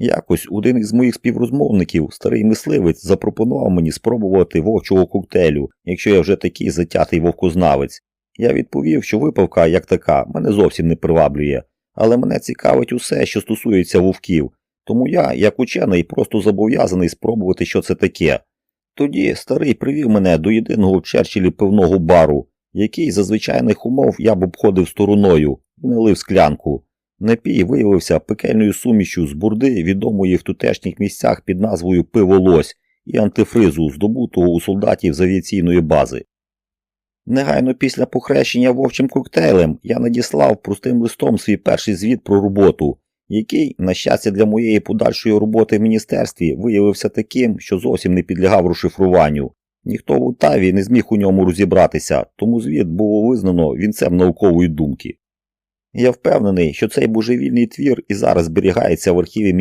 Якось один із моїх співрозмовників, старий мисливець, запропонував мені спробувати вовчого коктейлю, якщо я вже такий затятий вовкознавець. Я відповів, що випивка, як така, мене зовсім не приваблює, але мене цікавить усе, що стосується вовків, тому я, як учений, просто зобов'язаний спробувати, що це таке. Тоді старий привів мене до єдиного в Черчиллі пивного бару, який за звичайних умов я б обходив стороною і налив склянку. Напій виявився пекельною сумішю з бурди, відомої в тутешніх місцях під назвою пиво лось і антифризу, здобутого у солдатів з авіаційної бази. Негайно після похрещення вовчим коктейлем я надіслав простим листом свій перший звіт про роботу, який, на щастя для моєї подальшої роботи в міністерстві, виявився таким, що зовсім не підлягав розшифруванню. Ніхто в Утаві не зміг у ньому розібратися, тому звіт було визнано вінцем наукової думки. Я впевнений, що цей божевільний твір і зараз зберігається в архіві